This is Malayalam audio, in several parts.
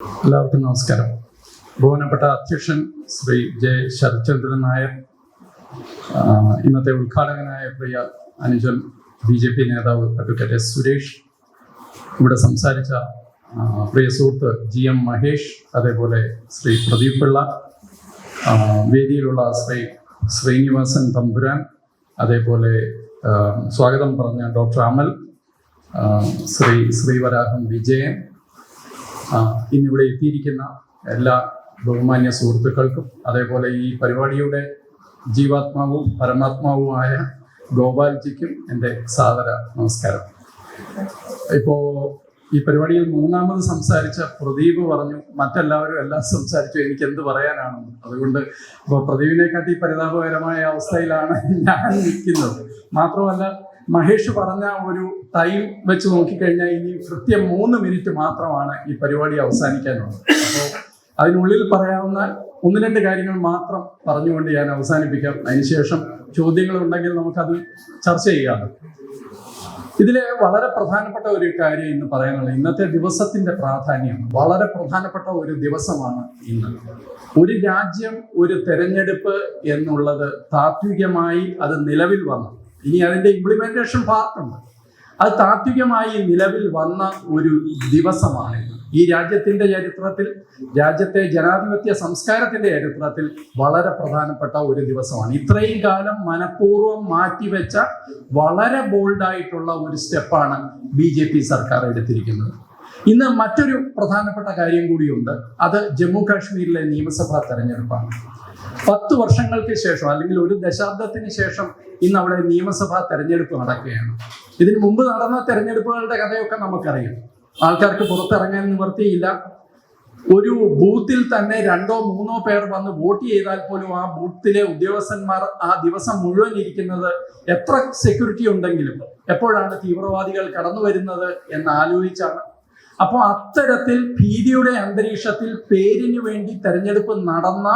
എല്ലാവർക്കും നമസ്കാരം. ബഹുമാനപ്പെട്ട അധ്യക്ഷൻ ശ്രീ ജെ ശരത്ചന്ദ്രൻ നായർ ഇന്നത്തെ ഉദ്ഘാടകനായ പ്രിയ അനുജൻ ബി ജെ പി നേതാവ് അഡ്വക്കേറ്റ് എസ് സുരേഷ് ഇവിടെ സംസാരിച്ച പ്രിയ സുഹൃത്ത് ജി എം മഹേഷ് അതേപോലെ ശ്രീ പ്രദീപ് പിള്ള വേദിയിലുള്ള ശ്രീ ശ്രീനിവാസൻ തമ്പുരാൻ അതേപോലെ സ്വാഗതം പറഞ്ഞ ഡോക്ടർ അമൽ ശ്രീ ശ്രീവരാഹം വിജയൻ ഇന്നിവിടെ എത്തിയിരിക്കുന്ന എല്ലാ ബഹുമാന്യ സുഹൃത്തുക്കൾക്കും അതേപോലെ ഈ പരിപാടിയുടെ ജീവാത്മാവും പരമാത്മാവുമായ ഗോപാൽജിക്കും എന്റെ സാദര നമസ്കാരം. ഇപ്പോൾ ഈ പരിപാടിയിൽ മൂന്നാമത് സംസാരിച്ച പ്രദീപ് പറഞ്ഞു മറ്റെല്ലാവരും എല്ലാം സംസാരിച്ചു എനിക്ക് എന്ത് പറയാനാണെന്ന്. അതുകൊണ്ട് ഇപ്പോൾ പ്രദീപിനെക്കാട്ടി പരിതാപകരമായ അവസ്ഥയിലാണ് ഞാൻ നിൽക്കുന്നത്. മാത്രമല്ല മഹേഷ് പറഞ്ഞ ഒരു ടൈം വെച്ച് നോക്കിക്കഴിഞ്ഞാൽ ഇനി കൃത്യം മൂന്ന് മിനിറ്റ് മാത്രമാണ് ഈ പരിപാടി അവസാനിക്കാനുള്ളത്. അപ്പോൾ അതിനുള്ളിൽ പറയാവുന്ന ഒന്ന് രണ്ട് കാര്യങ്ങൾ മാത്രം പറഞ്ഞുകൊണ്ട് ഞാൻ അവസാനിപ്പിക്കാം. അതിനുശേഷം ചോദ്യങ്ങൾ ഉണ്ടെങ്കിൽ നമുക്കത് ചർച്ച ചെയ്യാം. ഇതിലെ വളരെ പ്രധാനപ്പെട്ട ഒരു കാര്യം ഇന്ന് പറയാനുള്ളത് ഇന്നത്തെ ദിവസത്തിന്റെ പ്രാധാന്യം വളരെ പ്രധാനപ്പെട്ട ഒരു ദിവസമാണ് ഇന്ന്. ഒരു രാജ്യം ഒരു തെരഞ്ഞെടുപ്പ് എന്നുള്ളത് താത്വികമായി അത് നിലവിൽ വന്നു. ഇനി അതിന്റെ ഇംപ്ലിമെന്റേഷൻ പാർട്ടുണ്ട് അത് താത്വികമായി നിലവിൽ വന്ന ഒരു ദിവസമാണ്. ഈ രാജ്യത്തിന്റെ ചരിത്രത്തിൽ രാജ്യത്തെ ജനാധിപത്യ സംസ്കാരത്തിന്റെ ചരിത്രത്തിൽ വളരെ പ്രധാനപ്പെട്ട ഒരു ദിവസമാണ്. ഇത്രയും കാലം മനഃപൂർവം മാറ്റിവെച്ച വളരെ ബോൾഡായിട്ടുള്ള ഒരു സ്റ്റെപ്പാണ് ബി ജെ പി സർക്കാർ എടുത്തിരിക്കുന്നത്. ഇന്ന് മറ്റൊരു പ്രധാനപ്പെട്ട കാര്യം കൂടിയുണ്ട്. അത് ജമ്മു കാശ്മീരിലെ നിയമസഭാ തെരഞ്ഞെടുപ്പാണ്. പത്ത് വർഷങ്ങൾക്ക് ശേഷം അല്ലെങ്കിൽ ഒരു ദശാബ്ദത്തിന് ശേഷം ഇന്ന് അവിടെ നിയമസഭാ തെരഞ്ഞെടുപ്പ് നടക്കുകയാണ്. ഇതിനു മുമ്പ് നടന്ന തെരഞ്ഞെടുപ്പുകളുടെ കഥയൊക്കെ നമുക്കറിയാം. ആൾക്കാർക്ക് പുറത്തിറങ്ങാൻ നിവർത്തിയില്ല ഒരു ബൂത്തിൽ തന്നെ രണ്ടോ മൂന്നോ പേർ വന്ന് വോട്ട് ചെയ്താൽ പോലും ആ ബൂത്തിലെ ഉദ്യോഗസ്ഥന്മാർ ആ ദിവസം മുഴുവൻ ഇരിക്കുന്നത് എത്ര സെക്യൂരിറ്റി ഉണ്ടെങ്കിലും എപ്പോഴാണ് തീവ്രവാദികൾ കടന്നു വരുന്നത് എന്ന് ആലോചിച്ചാണ്. അപ്പോൾ അത്തരത്തിൽ ഭീതിയുടെ അന്തരീക്ഷത്തിൽ പേരിന് വേണ്ടി തെരഞ്ഞെടുപ്പ് നടന്ന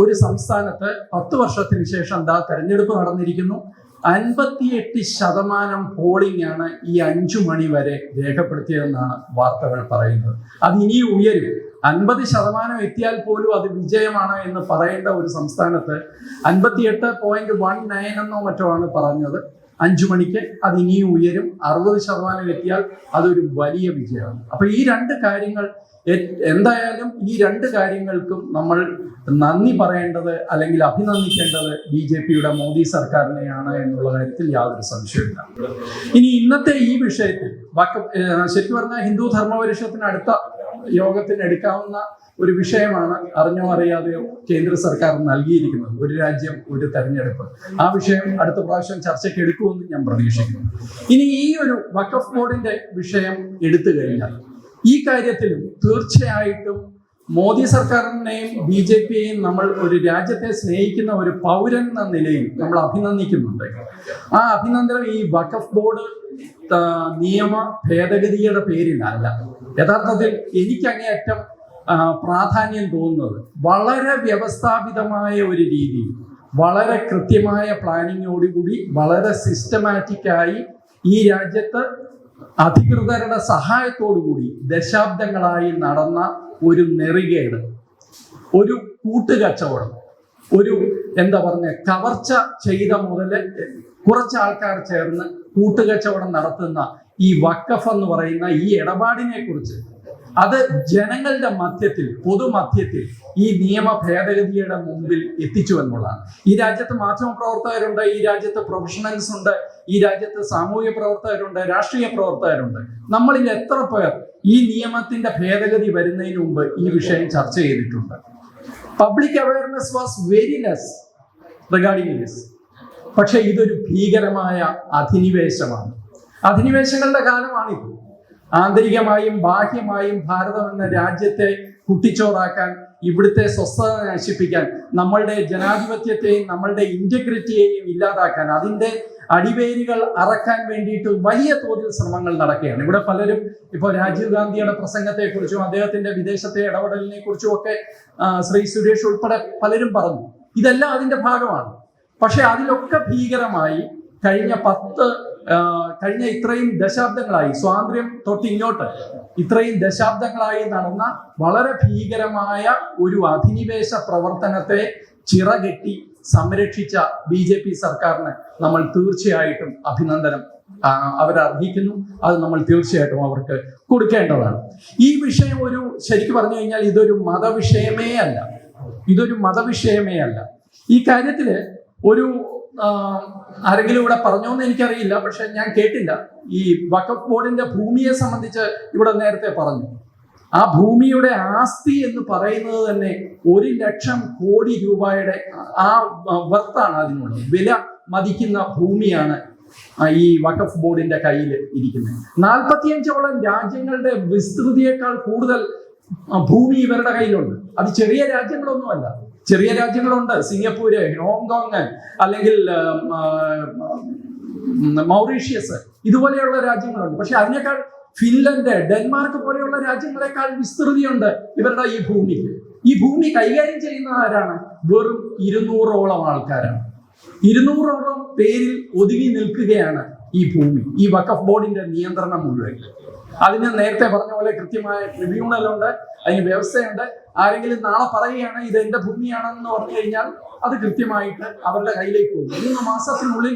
ഒരു സംസ്ഥാനത്ത് പത്ത് വർഷത്തിന് ശേഷം എന്താ തെരഞ്ഞെടുപ്പ് നടന്നിരിക്കുന്നു. അൻപത്തിയെട്ട് ശതമാനം പോളിംഗ് ആണ് ഈ അഞ്ചു മണി വരെ രേഖപ്പെടുത്തിയതെന്നാണ് വാർത്തകൾ പറയുന്നത്. അത് ഇനിയും ഉയരും. അൻപത് ശതമാനം എത്തിയാൽ പോലും അത് വിജയമാണ് എന്ന് പറയേണ്ട ഒരു സംസ്ഥാനത്ത് അൻപത്തിയെട്ട് പോയിന്റ് വൺ നയൻ എന്നോ മറ്റോ ആണ് പറഞ്ഞത്. അഞ്ചു മണിക്ക് അത് ഇനിയും ഉയരും. അറുപത് ശതമാനം എത്തിയാൽ അതൊരു വലിയ വിജയമാണ്. അപ്പൊ ഈ രണ്ട് കാര്യങ്ങൾ എന്തായാലും ഈ രണ്ട് കാര്യങ്ങൾക്കും നമ്മൾ നന്ദി പറയേണ്ടത് അല്ലെങ്കിൽ അഭിനന്ദിക്കേണ്ടത് ബി ജെ പിയുടെ മോദി സർക്കാരിനെയാണ് എന്നുള്ള കാര്യത്തിൽ യാതൊരു സംശയമില്ല ഇനി ഇന്നത്തെ ഈ വിഷയത്തിൽ ഏഹ് ശരിക്കും പറഞ്ഞാൽ ഹിന്ദു ധർമ്മപരിഷത്തിന് അടുത്ത യോഗത്തിന് എടുക്കാവുന്ന ഒരു വിഷയമാണ് അറിഞ്ഞോ അറിയാതെയോ കേന്ദ്ര സർക്കാർ നൽകിയിരിക്കുന്നത്. ഒരു രാജ്യം ഒരു തെരഞ്ഞെടുപ്പ്. ആ വിഷയം അടുത്ത പ്രാവശ്യം ചർച്ചയ്ക്ക് എടുക്കുമെന്ന് ഞാൻ പ്രതീക്ഷിക്കുന്നു. ഇനി ഈ ഒരു വഖഫ് ബോർഡിന്റെ വിഷയം എടുത്തു കഴിഞ്ഞാൽ ഈ കാര്യത്തിലും തീർച്ചയായിട്ടും മോദി സർക്കാരിനെയും ബി ജെ പിയെയും നമ്മൾ ഒരു രാജ്യത്തെ സ്നേഹിക്കുന്ന ഒരു പൗരൻ എന്ന നിലയിൽ നമ്മൾ അഭിനന്ദിക്കുന്നുണ്ട്. ആ അഭിനന്ദനം ഈ വഖഫ് ബോർഡ് നിയമ ഭേദഗതിയുടെ പേരിലല്ല. യഥാർത്ഥത്തിൽ എനിക്ക് അങ്ങേയറ്റം ആ, പ്രാധാന്യം തോന്നുന്നത്. വളരെ വ്യവസ്ഥാപിതമായ ഒരു രീതി വളരെ കൃത്യമായ പ്ലാനിങ്ങോടുകൂടി വളരെ സിസ്റ്റമാറ്റിക്കായി ഈ രാജ്യത്ത് അധികൃതരുടെ സഹായത്തോടുകൂടി ദശാബ്ദങ്ങളായി നടന്ന ഒരു നെറികേട് ഒരു കൂട്ടുകച്ചവടം ഒരു എന്താ പറഞ്ഞ കവർച്ച ചെയ്ത മുതൽ കുറച്ച് ആൾക്കാർ ചേർന്ന് കൂട്ടുകച്ചവടം നടത്തുന്ന ഈ വക്കഫ് എന്ന് പറയുന്ന ഈ ഇടപാടിനെ കുറിച്ച് അത് ജനങ്ങളുടെ മധ്യത്തിൽ പൊതുമധ്യത്തിൽ ഈ നിയമ ഭേദഗതിയുടെ മുമ്പിൽ എത്തിച്ചു എന്നുള്ളതാണ്. ഈ രാജ്യത്ത് മാധ്യമ പ്രവർത്തകരുണ്ട് ഈ രാജ്യത്ത് പ്രൊഫഷണൽസ് ഉണ്ട് ഈ രാജ്യത്ത് സാമൂഹ്യ പ്രവർത്തകരുണ്ട് രാഷ്ട്രീയ പ്രവർത്തകരുണ്ട്. നമ്മളിൽ എത്ര പേർ ഈ നിയമത്തിന്റെ ഭേദഗതി വരുന്നതിന് മുമ്പ് ഈ വിഷയം ചർച്ച ചെയ്തിട്ടുണ്ട്? Public awareness was very less regarding this പക്ഷെ ഇതൊരു ഭീകരമായ അധിനിവേശമാണ്. അധിനിവേശങ്ങളുടെ കാലമാണിത്. ആന്തരികമായും ബാഹ്യമായും ഭാരതം എന്ന രാജ്യത്തെ കുട്ടിച്ചോറാക്കാൻ ഇവിടുത്തെ സ്വസ്ഥത നശിപ്പിക്കാൻ നമ്മളുടെ ജനാധിപത്യത്തെയും നമ്മളുടെ ഇന്റഗ്രിറ്റിയെയും ഇല്ലാതാക്കാൻ അതിന്റെ അടിവേരുകൾ അറക്കാൻ വേണ്ടിയിട്ട് വലിയ തോതിൽ ശ്രമങ്ങൾ നടക്കുകയാണ്. ഇവിടെ പലരും ഇപ്പോൾ രാജീവ് ഗാന്ധിയുടെ പ്രസംഗത്തെക്കുറിച്ചും അദ്ദേഹത്തിന്റെ വിദേശത്തെ ഇടപെടലിനെ കുറിച്ചും ഒക്കെ ശ്രീ സുരേഷ് ഉൾപ്പെടെ പലരും പറഞ്ഞു. ഇതെല്ലാം അതിന്റെ ഭാഗമാണ്. പക്ഷെ അതിലൊക്കെ ഭീകരമായി കഴിഞ്ഞ പത്ത് കഴിഞ്ഞ ഇത്രയും ദശാബ്ദങ്ങളായി സ്വാതന്ത്ര്യം തൊട്ട് ഇങ്ങോട്ട് ഇത്രയും ദശാബ്ദങ്ങളായി നടന്ന വളരെ ഭീകരമായ ഒരു അധിനിവേശ പ്രവർത്തനത്തെ ചിറകെട്ടി സംരക്ഷിച്ച ബി ജെ പി സർക്കാരിന് നമ്മൾ തീർച്ചയായിട്ടും അഭിനന്ദനം അവരർഹിക്കുന്നു. അത് നമ്മൾ തീർച്ചയായിട്ടും അവർക്ക് കൊടുക്കേണ്ടതാണ്. ഈ വിഷയം ഒരു ശരിക്കും പറഞ്ഞു കഴിഞ്ഞാൽ ഇതൊരു മതവിഷയമേ അല്ല. ഇതൊരു മതവിഷയമേ അല്ല. ഈ കാര്യത്തിൽ ഒരു ആരെങ്കിലും ഇവിടെ പറഞ്ഞോന്ന് എനിക്കറിയില്ല പക്ഷെ ഞാൻ കേട്ടില്ല. ഈ വഖഫ് ബോർഡിന്റെ ഭൂമിയെ സംബന്ധിച്ച് ഇവിടെ നേരത്തെ പറഞ്ഞു. ആ ഭൂമിയുടെ ആസ്തി എന്ന് പറയുന്നത് തന്നെ ഒരു ലക്ഷം കോടി രൂപയുടെ ആ വർത്താണ് അതിനുള്ളത്. വില മതിക്കുന്ന ഭൂമിയാണ് ഈ വഖഫ് ബോർഡിന്റെ കയ്യിൽ ഇരിക്കുന്നത്. നാൽപ്പത്തിയഞ്ചോളം രാജ്യങ്ങളുടെ വിസ്തൃതിയേക്കാൾ കൂടുതൽ ഭൂമി ഇവരുടെ കയ്യിലുണ്ട്. അത് ചെറിയ രാജ്യങ്ങളൊന്നുമല്ല. ചെറിയ രാജ്യങ്ങളുണ്ട്. സിംഗപ്പൂര് ഹോങ്കോങ് അല്ലെങ്കിൽ മൗറീഷ്യസ് ഇതുപോലെയുള്ള രാജ്യങ്ങളുണ്ട്. പക്ഷെ അതിനേക്കാൾ ഫിൻലൻഡ് ഡെൻമാർക്ക് പോലെയുള്ള രാജ്യങ്ങളെക്കാൾ വിസ്തൃതിയുണ്ട് ഇവരുടെ ഈ ഭൂമിയിൽ ഈ ഭൂമി കൈകാര്യം ചെയ്യുന്ന ആരാണ്? വെറും ഇരുന്നൂറോളം ആൾക്കാരാണ്. ഇരുന്നൂറോളം പേരിൽ ഒതുങ്ങി നിൽക്കുകയാണ് ഈ ഭൂമി ഈ വഖഫ് ബോർഡിന്റെ നിയന്ത്രണം മുഴുവൻ. അതിന് നേരത്തെ പറഞ്ഞ പോലെ കൃത്യമായ ട്രിബ്യൂണൽ ഉണ്ട് അതിന് വ്യവസ്ഥയുണ്ട്. ആരെങ്കിലും നാളെ പറയുകയാണ് ഇത് എന്റെ ഭൂമിയാണെന്ന് പറഞ്ഞു കഴിഞ്ഞാൽ അത് കൃത്യമായിട്ട് അവരുടെ കയ്യിലേക്ക് പോകും. മൂന്ന് മാസത്തിനുള്ളിൽ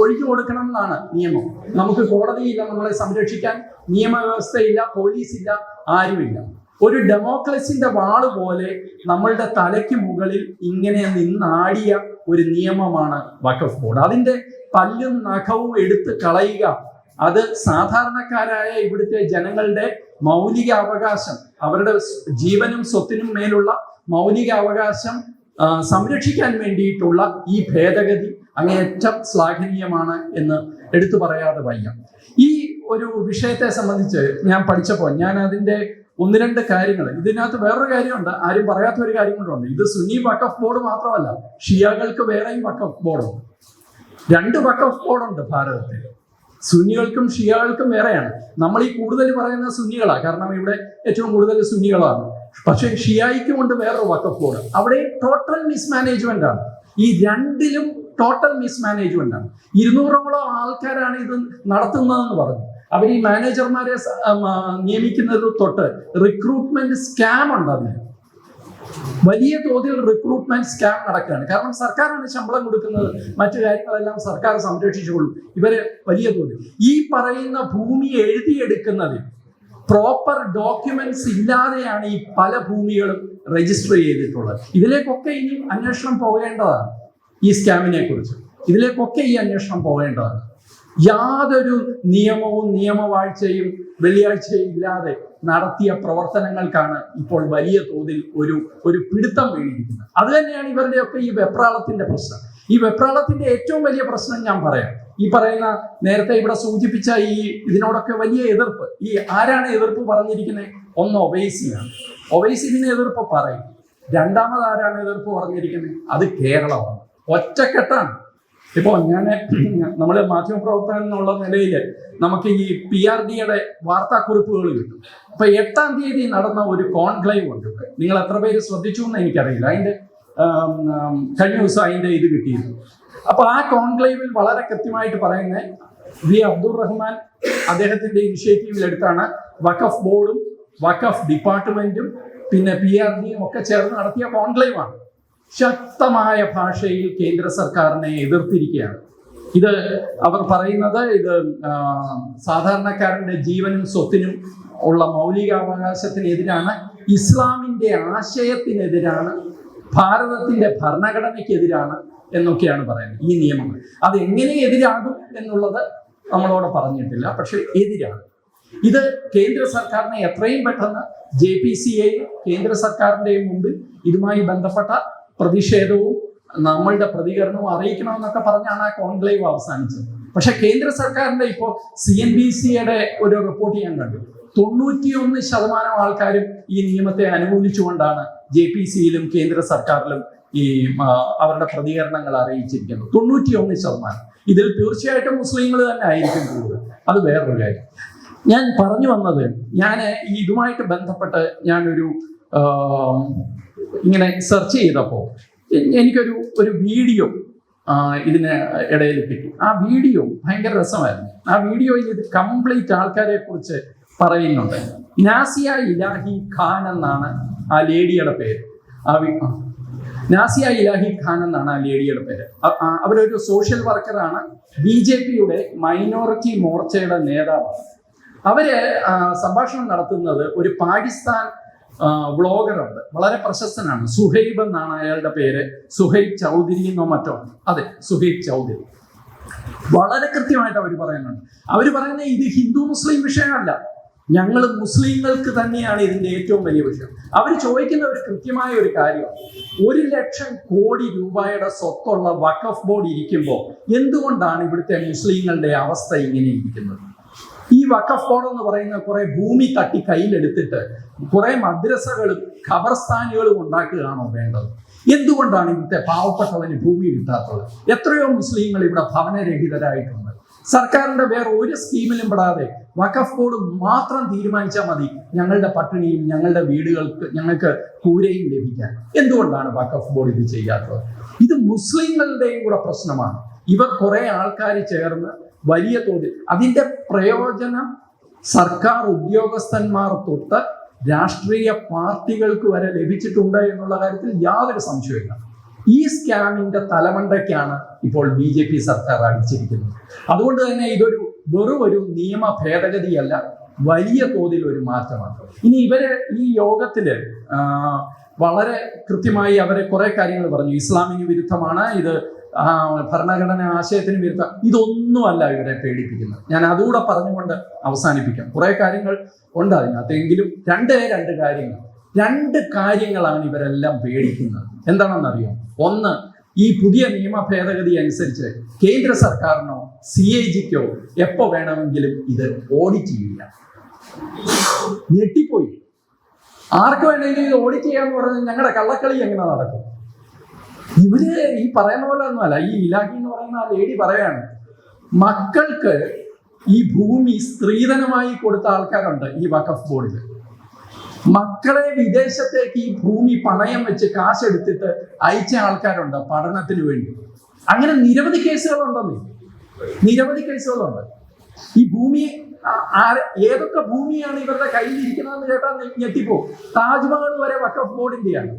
ഒഴിച്ചു കൊടുക്കണം എന്നാണ് നിയമം. നമുക്ക് കോടതിയില്ല നമ്മളെ സംരക്ഷിക്കാൻ നിയമവ്യവസ്ഥയില്ല പോലീസില്ല ആരുമില്ല. ഒരു ഡെമോക്രസിന്റെ വാൾ പോലെ നമ്മളുടെ തലയ്ക്ക് മുകളിൽ ഇങ്ങനെ നിന്നാടിയ ഒരു നിയമമാണ് വഖഫ് ബോർഡ് അതിന്റെ പല്ലും നഖവും എടുത്ത് കളയുക. അത് സാധാരണക്കാരായ ഇവിടുത്തെ ജനങ്ങളുടെ മൗലിക അവകാശം. അവരുടെ ജീവനും സ്വത്തിനും മേലുള്ള മൗലിക അവകാശം സംരക്ഷിക്കാൻ വേണ്ടിയിട്ടുള്ള ഈ ഭേദഗതി അങ്ങേയറ്റം ശ്ലാഘനീയമാണ് എന്ന് എടുത്തു പറയാതെ വയ്യ. ഈ ഒരു വിഷയത്തെ സംബന്ധിച്ച് ഞാൻ പഠിച്ചപ്പോൾ ഞാൻ അതിന്റെ ഒന്ന് രണ്ട് കാര്യങ്ങൾ ഇതിനകത്ത് വേറൊരു കാര്യമുണ്ട് ആരും പറയാത്ത ഒരു കാര്യം കൊണ്ടുണ്ട് ഇത് സുന്നി വഖഫ് ബോർഡ് മാത്രമല്ല ഷിയകൾക്ക് വേറെയും വഖഫ് ബോർഡുണ്ട്. രണ്ട് ബട്ട് ഓഫ് കോഡുണ്ട് ഭാരതത്തിൽ. സുന്നികൾക്കും ഷിയകൾക്കും വേറെയാണ് നമ്മൾ ഈ കൂടുതൽ പറയുന്ന സുന്നികളാണ് കാരണം ഇവിടെ ഏറ്റവും കൂടുതൽ സുന്നികളാണ്. പക്ഷേ ഷിയായിക്കും ഉണ്ട് വേറൊരു ബോർഡ് അവിടെ ടോട്ടൽ മിസ്മാനേജ്മെന്റ് ആണ്. ഈ രണ്ടിലും ടോട്ടൽ മിസ്മാനേജ്മെന്റ് ആണ്. ഇരുന്നൂറോളം ആൾക്കാരാണ് ഇത് നടത്തുന്നതെന്ന് പറഞ്ഞു. അവർ ഈ മാനേജർമാരെ നിയമിക്കുന്നത് തൊട്ട് റിക്രൂട്ട്മെന്റ് സ്കാം ഉണ്ട് അതിന്. വലിയ തോതിൽ റിക്രൂട്ട്മെന്റ് സ്കാം നടക്കുകയാണ്. കാരണം സർക്കാരാണ് ശമ്പളം കൊടുക്കുന്നത്. മറ്റു കാര്യങ്ങളെല്ലാം സർക്കാർ സംരക്ഷിച്ചുകൊള്ളും. ഇവരെ വലിയ തോതിൽ. ഈ പറയുന്ന ഭൂമി എഴുതിയെടുക്കുന്നതിൽ പ്രോപ്പർ ഡോക്യുമെന്റ്സ് ഇല്ലാതെയാണ് ഈ പല ഭൂമികളും രജിസ്റ്റർ ചെയ്തിട്ടുള്ളത്. ഇതിലേക്കൊക്കെ ഇനി അന്വേഷണം പോകേണ്ടതാണ് ഈ സ്കാമിനെ കുറിച്ച്. ഇതിലേക്കൊക്കെ ഈ അന്വേഷണം പോകേണ്ടതാണ്. യാതൊരു നിയമവും നിയമവാഴ്ചയും വെള്ളിയാഴ്ചയും ഇല്ലാതെ നടത്തിയ പ്രവർത്തനങ്ങൾക്കാണ് ഇപ്പോൾ വലിയ തോതിൽ ഒരു ഒരു പിടുത്തം വീണിരിക്കുന്നത്. അത് തന്നെയാണ് ഇവരുടെയൊക്കെ ഈ വെപ്രാളത്തിന്റെ പ്രശ്നം. ഈ വെപ്രാളത്തിന്റെ ഏറ്റവും വലിയ പ്രശ്നം ഞാൻ പറയാം. ഈ പറയുന്ന നേരത്തെ ഇവിടെ സൂചിപ്പിച്ച ഈ ഇതിനോടൊക്കെ വലിയ എതിർപ്പ് ഈ ആരാണ് എതിർപ്പ് പറഞ്ഞിരിക്കുന്നത്? ഒന്ന് ഒവൈസിയാണ്. ഒവൈസി ഇതിന് എതിർപ്പ് പറയും. രണ്ടാമത് ആരാണ് എതിർപ്പ് പറഞ്ഞിരിക്കുന്നത്? അത് കേരളമാണ്. ഒറ്റക്കെട്ടാണ്. ഇപ്പോൾ ഞാൻ നമ്മൾ മാധ്യമപ്രവർത്തകൻ എന്നുള്ള നിലയിൽ നമുക്ക് ഈ പി ആർ ഡിയുടെ വാർത്താക്കുറിപ്പുകൾ കിട്ടും. അപ്പൊ എട്ടാം തീയതി നടന്ന ഒരു കോൺക്ലേവ് ഉണ്ട്. ഇവിടെ. നിങ്ങൾ എത്ര പേര് ശ്രദ്ധിച്ചു എന്ന് എനിക്കറിയില്ല. അതിന്റെ കഴിഞ്ഞ ദിവസം അതിന്റെ ഇത് കിട്ടിയിരുന്നു. അപ്പൊ ആ കോൺക്ലേവിൽ വളരെ കൃത്യമായിട്ട് പറയുന്നത് വി അബ്ദുൾ റഹ്മാൻ അദ്ദേഹത്തിന്റെ ഇനിഷ്യേറ്റീവിൽ എടുത്താണ് വഖഫ് ബോർഡും വഖഫ് ഡിപ്പാർട്ട്മെന്റും പിന്നെ പി ആർ ഡിയും ഒക്കെ ചേർന്ന് നടത്തിയ കോൺക്ലേവ് ആണ് ശക്തമായ ഭാഷയിൽ കേന്ദ്ര സർക്കാരിനെ എതിർത്തിരിക്കുകയാണ്. ഇത് അവർ പറയുന്നത് ഇത് സാധാരണക്കാരന്റെ ജീവനും സ്വത്തിനും ഉള്ള മൗലികാവകാശത്തിനെതിരാണ് ഇസ്ലാമിന്റെ ആശയത്തിനെതിരാണ് ഭാരതത്തിന്റെ ഭരണഘടനയ്ക്കെതിരാണ് എന്നൊക്കെയാണ് പറയുന്നത്. ഈ നിയമങ്ങൾ. അത് എങ്ങനെ എതിരാകും എന്നുള്ളത് നമ്മളോട് പറഞ്ഞിട്ടില്ല പക്ഷെ എതിരാണ്. ഇത് കേന്ദ്ര സർക്കാരിനെ എത്രയും പെട്ടെന്ന് ജെ പി സിയെയും കേന്ദ്ര സർക്കാരിന്റെയും മുമ്പിൽ ഇതുമായി ബന്ധപ്പെട്ട പ്രതിഷേധവും നമ്മളുടെ പ്രതികരണവും അറിയിക്കണമെന്നൊക്കെ പറഞ്ഞാണ് ആ കോൺക്ലേവ് അവസാനിച്ചത്. പക്ഷെ കേന്ദ്ര സർക്കാരിന്റെ ഇപ്പോൾ സി എൻ ബി സിയുടെ ഒരു റിപ്പോർട്ട് ഞാൻ കണ്ടു. തൊണ്ണൂറ്റിയൊന്ന് ശതമാനം ആൾക്കാരും ഈ നിയമത്തെ അനുകൂലിച്ചുകൊണ്ടാണ് ജെ പി സിയിലും കേന്ദ്ര സർക്കാരിലും ഈ അവരുടെ പ്രതികരണങ്ങൾ അറിയിച്ചിരിക്കുന്നത്. തൊണ്ണൂറ്റിയൊന്ന് ശതമാനം. ഇതിൽ തീർച്ചയായിട്ടും മുസ്ലിങ്ങൾ തന്നെ ആയിരിക്കും കൂടുതൽ. അത് വേറൊരു കാര്യം. ഞാൻ പറഞ്ഞു വന്നത് ഞാൻ ഇതുമായിട്ട് ബന്ധപ്പെട്ട് ഞാനൊരു ഇങ്ങനെ സെർച്ച് ചെയ്തപ്പോൾ എനിക്കൊരു ഒരു വീഡിയോ ഇതിന് ഇടയിൽ കിട്ടി ആ വീഡിയോ ഭയങ്കര രസമായിരുന്നു. ആ വീഡിയോയിൽ ഇത് കംപ്ലീറ്റ് ആൾക്കാരെ കുറിച്ച് പറയുന്നുണ്ട്. നാസിയ ഇലാഹി ഖാൻ എന്നാണ് ആ ലേഡിയുടെ പേര്. ആ നാസിയ ഇലാഹി ഖാൻ എന്നാണ് ആ ലേഡിയുടെ പേര്. അവരൊരു സോഷ്യൽ വർക്കറാണ് ബി ജെ പിയുടെ മൈനോറിറ്റി മോർച്ചയുടെ നേതാവാണ്. അവർ സംഭാഷണം നടത്തുന്നത് ഒരു പാകിസ്ഥാൻ വ്ളോഗറുണ്ട്. വളരെ പ്രശസ്തനാണ്. സുഹൈബ് എന്നാണ് അയാളുടെ പേര്. സുഹൈബ് ചൗധരി എന്നോ മറ്റോ. അതെ സുഹൈബ് ചൗധരി. വളരെ കൃത്യമായിട്ട് അവർ പറയുന്നുണ്ട്. അവർ പറയുന്നത് ഇത് ഹിന്ദു മുസ്ലിം വിഷയമല്ല. ഞങ്ങൾ മുസ്ലിങ്ങൾക്ക് തന്നെയാണ് ഇതിന്റെ ഏറ്റവും വലിയ വിഷയം. അവർ ചോദിക്കുന്ന ഒരു കൃത്യമായ ഒരു കാര്യമാണ് ഒരു ലക്ഷം കോടി രൂപയുടെ സ്വത്തുള്ള വഖഫ് ബോർഡ് ഇരിക്കുമ്പോൾ എന്തുകൊണ്ടാണ് ഇവിടുത്തെ മുസ്ലിങ്ങളുടെ അവസ്ഥ ഇങ്ങനെ ഇരിക്കുന്നത്? വഖഫ് ബോർഡ് എന്ന് പറയുന്ന കുറെ ഭൂമി തട്ടി കയ്യിലെടുത്തിട്ട് കുറെ മദ്രസകളും ഖബർസ്ഥാനുകളും ഉണ്ടാക്കുകയാണോ വേണ്ടത്? എന്തുകൊണ്ടാണ് ഇവിടുത്തെ പാവപ്പെട്ടവന് ഭൂമി കിട്ടാത്തത്? എത്രയോ മുസ്ലിങ്ങൾ ഇവിടെ ഭവനരഹിതരായിട്ടുണ്ട്. സർക്കാരിന്റെ വേറെ ഒരു സ്കീമിലും പെടാതെ വഖഫ് ബോർഡ് മാത്രം തീരുമാനിച്ചാൽ മതി ഞങ്ങളുടെ പട്ടിണിയും ഞങ്ങളുടെ വീടുകൾക്ക് ഞങ്ങൾക്ക് കൂരയും ലഭിക്കാൻ. എന്തുകൊണ്ടാണ് വഖഫ് ബോർഡ് ഇത് ചെയ്യാത്തത്? ഇത് മുസ്ലിങ്ങളുടെയും കൂടെ പ്രശ്നമാണ്. ഇവർ കുറെ ആൾക്കാർ ചേർന്ന് വലിയ തോതിൽ. അതിന്റെ പ്രയോജനം സർക്കാർ ഉദ്യോഗസ്ഥന്മാർ തൊട്ട് രാഷ്ട്രീയ പാർട്ടികൾക്ക് വരെ ലഭിച്ചിട്ടുണ്ട് എന്നുള്ള കാര്യത്തിൽ യാതൊരു സംശയമില്ല ഈ സ്കാമിന്റെ തലമണ്ടയ്ക്കാണ് ഇപ്പോൾ ബി ജെ പി സർക്കാർ അടിച്ചിരിക്കുന്നത്. അതുകൊണ്ട് തന്നെ ഇതൊരു വെറും ഒരു നിയമ ഭേദഗതിയല്ല വലിയ തോതിൽ ഒരു മാറ്റമാണ്. ഇനി ഇവർ ഈ യോഗത്തിൽ വളരെ കൃത്യമായി അവരെ കുറെ കാര്യങ്ങൾ പറഞ്ഞു. ഇസ്ലാമിന് വിരുദ്ധമാണ് ഇത് ഭരണഘടന ആശയത്തിന് വിരുദ്ധം. ഇതൊന്നുമല്ല ഇവരെ പേടിപ്പിക്കുന്നത്. ഞാൻ അതുകൂടെ പറഞ്ഞുകൊണ്ട് അവസാനിപ്പിക്കാം. കുറെ കാര്യങ്ങൾ ഉണ്ട് അതിനകത്ത് എങ്കിലും രണ്ടേ രണ്ട് കാര്യങ്ങൾ. രണ്ട് കാര്യങ്ങളാണ് ഇവരെല്ലാം പേടിക്കുന്നത്. എന്താണെന്നറിയോ? ഒന്ന് ഈ പുതിയ നിയമ ഭേദഗതി അനുസരിച്ച് കേന്ദ്ര സർക്കാരിനോ സി ഐ ജിക്കോ എപ്പോ വേണമെങ്കിലും ഇത് ഓഡിറ്റ് ചെയ്യാം ഞെട്ടിപ്പോയി. ആർക്ക് വേണമെങ്കിലും ഇത് ഓഡിറ്റ് ചെയ്യാന്ന് പറഞ്ഞാൽ ഞങ്ങളുടെ കള്ളക്കളി എങ്ങനെ നടക്കും? ഇവർ ഈ പറയുന്ന പോലെ ഒന്നുമല്ല. ഈ ഇലാഖി എന്ന് പറയുന്ന ആ ലേഡി പറയാണ് മക്കൾക്ക് ഈ ഭൂമി സ്ത്രീധനമായി കൊടുത്ത ആൾക്കാരുണ്ട് ഈ വഖഫ് ബോർഡിൽ മക്കളെ വിദേശത്തേക്ക് ഈ ഭൂമി പണയം വെച്ച് കാശെടുത്തിട്ട് അയച്ച ആൾക്കാരുണ്ട് പഠനത്തിന് വേണ്ടി. അങ്ങനെ നിരവധി കേസുകളുണ്ടെന്നേ. നിരവധി കേസുകളുണ്ട്. ഈ ഭൂമി ഏതൊക്കെ ഭൂമിയാണ് ഇവരുടെ കയ്യിൽ ഇരിക്കുന്നതെന്ന് കേട്ടാൽ ഞെട്ടിപ്പോ താജ്മഹൽ വരെ വഖഫ് ബോർഡിന്റെയാണ്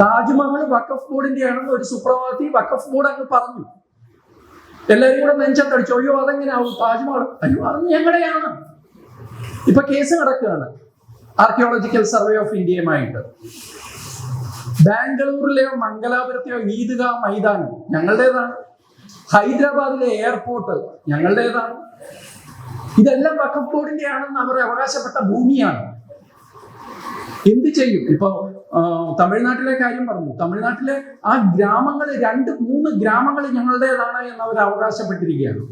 താജ്മഹൽ വഖഫ് ബോർഡിന്റെ ആണെന്ന് ഒരു സുപ്രഭാതി വഖഫ് ബോർഡ് അങ്ങ് പറഞ്ഞു. എല്ലാവരും കൂടെ നെഞ്ചത്തടിച്ചു അയ്യോ അതെങ്ങനെ ആവും താജ്മഹൽ. അയ്യോ അത് ഞങ്ങളുടെയാണ്. ഇപ്പൊ കേസ് നടക്കുകയാണ്. ആർക്കിയോളജിക്കൽ സർവേ ഓഫ് ഇന്ത്യയുമായിട്ട് ബാംഗ്ലൂരിലെയോ മംഗലാപുരത്തെയോ ഈദ്ഗ മൈതാനം ഞങ്ങളുടേതാണ്. ഹൈദരാബാദിലെ എയർപോർട്ട് ഞങ്ങളുടേതാണ്. ഇതെല്ലാം വഖഫ് ബോർഡിന്റെ ആണെന്ന് അവർ അവകാശപ്പെട്ട ഭൂമിയാണ്. എന്ത് ചെയ്യും? ഇപ്പൊ തമിഴ്നാട്ടിലെ കാര്യം പറഞ്ഞു. തമിഴ്നാട്ടിലെ ആ ഗ്രാമങ്ങൾ രണ്ട് മൂന്ന് ഗ്രാമങ്ങൾ ഞങ്ങളുടേതാണ് എന്ന് അവർ അവകാശപ്പെട്ടിരിക്കുകയാണ്.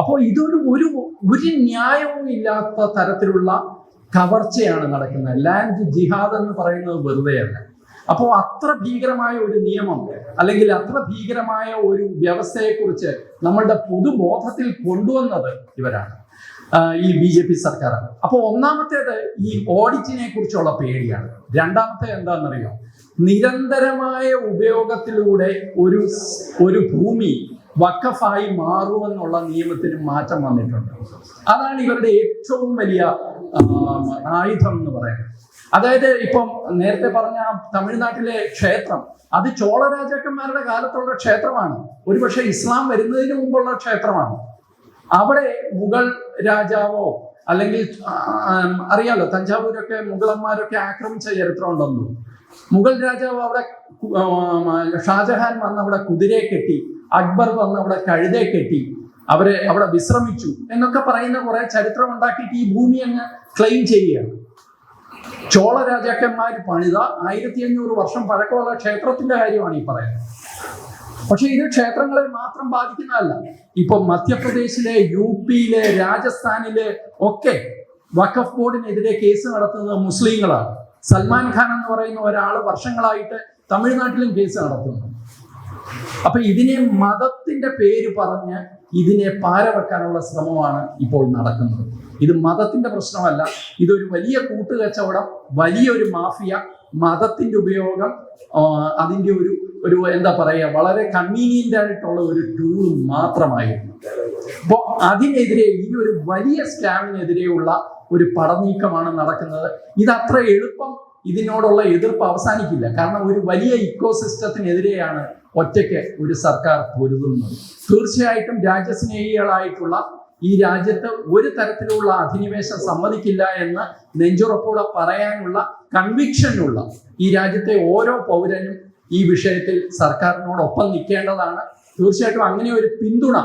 അപ്പോൾ ഇതൊരു ഒരു ഒരു ന്യായവും ഇല്ലാത്ത തരത്തിലുള്ള കവർച്ചയാണ് നടക്കുന്നത്. ലാൻഡ് ജിഹാദ് എന്ന് പറയുന്നത് വെറുതെയല്ല. അപ്പോൾ അത്ര ഭീകരമായ ഒരു നിയമം അല്ലെങ്കിൽ അത്ര ഭീകരമായ ഒരു വ്യവസ്ഥയെക്കുറിച്ച് നമ്മളുടെ പൊതുബോധത്തിൽ കൊണ്ടുവന്നത് ഇവരാണ്. ഈ ബി ജെ പി സർക്കാരാണ്. അപ്പോൾ ഒന്നാമത്തേത് ഈ ഓഡിറ്റിനെ കുറിച്ചുള്ള പേടിയാണ്. രണ്ടാമത്തെ എന്താണെന്നറിയോ? നിരന്തരമായ ഉപയോഗത്തിലൂടെ ഒരു ഒരു ഭൂമി വക്കഫായി മാറുമെന്നുള്ള നിയമത്തിന് മാറ്റം വന്നിട്ടുണ്ട്. അതാണ് ഇവരുടെ ഏറ്റവും വലിയ ആയുധം എന്ന് പറയുന്നത്. അതായത് ഇപ്പം നേരത്തെ പറഞ്ഞ തമിഴ്നാട്ടിലെ ക്ഷേത്രം അത് ചോള രാജാക്കന്മാരുടെ കാലത്തുള്ള ക്ഷേത്രമാണ്. ഒരുപക്ഷെ ഇസ്ലാം വരുന്നതിന് മുമ്പുള്ള ക്ഷേത്രമാണ്. അവിടെ മുഗൾ രാജാവോ? അല്ലെങ്കിൽ അറിയാലോ തഞ്ചാവൂരൊക്കെ മുഗളന്മാരൊക്കെ ആക്രമിച്ച ചരിത്രം ഉണ്ടെന്നു മുഗൾ രാജാവ് അവിടെ ഷാജഹാൻ വന്ന് അവിടെ കുതിരയെ കെട്ടി അക്ബർ വന്ന് അവിടെ കഴുതയെ കെട്ടി അവരെ അവിടെ വിശ്രമിച്ചു എന്നൊക്കെ പറയുന്ന കുറെ ചരിത്രം ഉണ്ടാക്കിയിട്ട് ഈ ഭൂമി അങ്ങ് ക്ലെയിം ചെയ്യുകയാണ്. ചോള രാജാക്കന്മാർ പണിത ആയിരത്തി അഞ്ഞൂറ് വർഷം പഴക്കമുള്ള ക്ഷേത്രത്തിന്റെ കാര്യമാണ് ഈ പറയുന്നത്. പക്ഷെ ഇത് ക്ഷേത്രങ്ങളെ മാത്രം ബാധിക്കുന്നതല്ല. ഇപ്പൊ മധ്യപ്രദേശിലെ യു പിയിലെ രാജസ്ഥാനിലെ ഒക്കെ വഖഫ് ബോർഡിനെതിരെ കേസ് നടത്തുന്നത് മുസ്ലിങ്ങളാണ്. സൽമാൻ ഖാൻ എന്ന് പറയുന്ന ഒരാൾ വർഷങ്ങളായിട്ട് തമിഴ്നാട്ടിലും കേസ് നടത്തുന്നു. അപ്പൊ ഇതിനെ മതത്തിന്റെ പേര് പറഞ്ഞ് ഇതിനെ പാരവെക്കാനുള്ള ശ്രമമാണ് ഇപ്പോൾ നടക്കുന്നത്. ഇത് മതത്തിന്റെ പ്രശ്നമല്ല. ഇതൊരു വലിയ കൂട്ടുകച്ചവടം വലിയൊരു മാഫിയ. മതത്തിന്റെ ഉപയോഗം അതിന്റെ ഒരു ഒരു എന്താ പറയുക വളരെ കൺവീനിയന്റ് ആയിട്ടുള്ള ഒരു ടൂൾ മാത്രമായിരുന്നു. അപ്പോൾ അതിനെതിരെ ഈ ഒരു വലിയ സ്കാമിനെതിരെയുള്ള ഒരു പടനീക്കമാണ് നടക്കുന്നത്. ഇത് അത്ര എളുപ്പം ഇതിനോടുള്ള എതിർപ്പ് അവസാനിക്കില്ല. കാരണം ഒരു വലിയ ഇക്കോസിസ്റ്റത്തിനെതിരെയാണ് ഒറ്റയ്ക്ക് ഒരു സർക്കാർ പൊരുതുന്നത്. തീർച്ചയായിട്ടും രാജ്യസ്നേഹികളായിട്ടുള്ള ഈ രാജ്യത്ത് ഒരു തരത്തിലുള്ള അധിനിവേശം സമ്മതിക്കില്ല എന്ന് നെഞ്ചുറപ്പോടെ പറയാനുള്ള കൺവിക്ഷനുള്ള ഈ രാജ്യത്തെ ഓരോ പൗരനും ഈ വിഷയത്തിൽ സർക്കാരിനോടൊപ്പം നിൽക്കേണ്ടതാണ്. തീർച്ചയായിട്ടും അങ്ങനെ ഒരു പിന്തുണ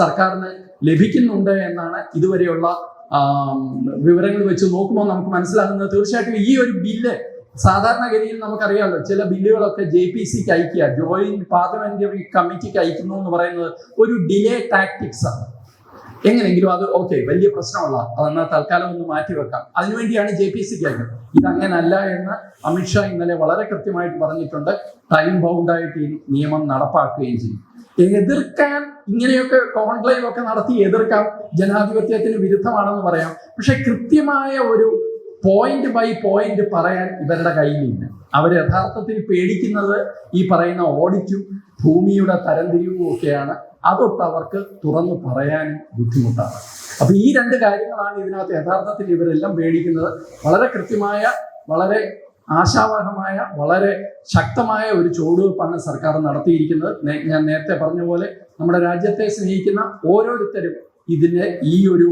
സർക്കാരിന് ലഭിക്കുന്നുണ്ട് എന്നാണ് ഇതുവരെയുള്ള വിവരങ്ങൾ വെച്ച് നോക്കുമ്പോൾ നമുക്ക് മനസ്സിലാകുന്നത്. തീർച്ചയായിട്ടും ഈ ഒരു ബില്ല് സാധാരണഗതിയിൽ നമുക്കറിയാമല്ലോ ചില ബില്ലുകളൊക്കെ ജെ പി സിക്ക് അയക്കുക ജോയിന്റ് പാർലമെന്ററി കമ്മിറ്റിക്ക് അയക്കുന്നു എന്ന് പറയുന്നത് ഒരു ഡിലേ ടാക്ടിക്സ് ആണ്. എങ്ങനെങ്കിലും അത് ഓക്കെ വലിയ പ്രശ്നമുള്ള അതെന്നാൽ തൽക്കാലം ഒന്ന് മാറ്റി വെക്കാം. അതിനുവേണ്ടിയാണ് ജെ പി സിക്ക് അയക്കുന്നത് ഇതങ്ങനല്ല എന്ന് അമിത്ഷാ ഇന്നലെ വളരെ കൃത്യമായിട്ട് പറഞ്ഞിട്ടുണ്ട്. ടൈം ബൗണ്ടായിട്ട് ഈ നിയമം നടപ്പാക്കുകയും ചെയ്യും. എതിർക്കാൻ ഇങ്ങനെയൊക്കെ കോൺക്ലേവ് ഒക്കെ നടത്തി എതിർക്കാം ജനാധിപത്യത്തിന് വിരുദ്ധമാണെന്ന് പറയാം. പക്ഷെ കൃത്യമായ ഒരു പോയിന്റ് ബൈ പോയിന്റ് പറയാൻ ഇവരുടെ കയ്യിലില്ല. അവർ യഥാർത്ഥത്തിൽ പേടിക്കുന്നത് ഈ പറയുന്ന ഓഡിറ്റും ഭൂമിയുടെ തരംതിരിവും ഒക്കെയാണ്. അതൊട്ട് അവർക്ക് തുറന്നു പറയാനും ബുദ്ധിമുട്ടാണ്. അപ്പൊ ഈ രണ്ട് കാര്യങ്ങളാണ് ഇതിനകത്ത് യഥാർത്ഥത്തിൽ ഇവരെല്ലാം പേടിക്കുന്നത്. വളരെ കൃത്യമായ വളരെ ആശാവഹമായ വളരെ ശക്തമായ ഒരു ചുവടുവെപ്പാണ് സർക്കാർ നടത്തിയിരിക്കുന്നത്. ഞാൻ നേരത്തെ പറഞ്ഞ പോലെ നമ്മുടെ രാജ്യത്തെ സ്നേഹിക്കുന്ന ഓരോരുത്തരും ഇതിന് ഈ ഒരു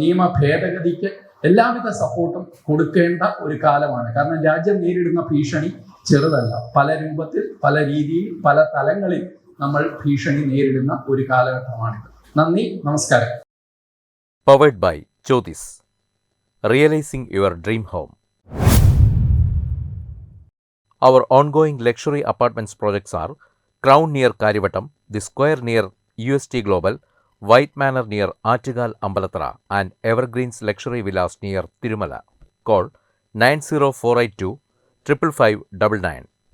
നിയമ ഭേദഗതിക്ക് എല്ലാവിധ സപ്പോർട്ടും കൊടുക്കേണ്ട ഒരു കാലമാണ്. കാരണം രാജ്യം നേരിടുന്ന ഭീഷണി ചെറുതല്ല. പല രൂപത്തിൽ പല രീതിയിൽ പല തലങ്ങളിൽ നമ്മൾ ഭീഷണി നേരിടുന്ന ഒരു കാലഘട്ടമാണിത് നന്ദി നമസ്കാരം Powered by Jyotis. Realizing your dream home. Our ongoing luxury apartments projects are Crown near Karivatam, The Square near UST Global, White Manor near Artigal Ambalatra, and Evergreens Luxury Villas near Tirumala. Call 90482 55599.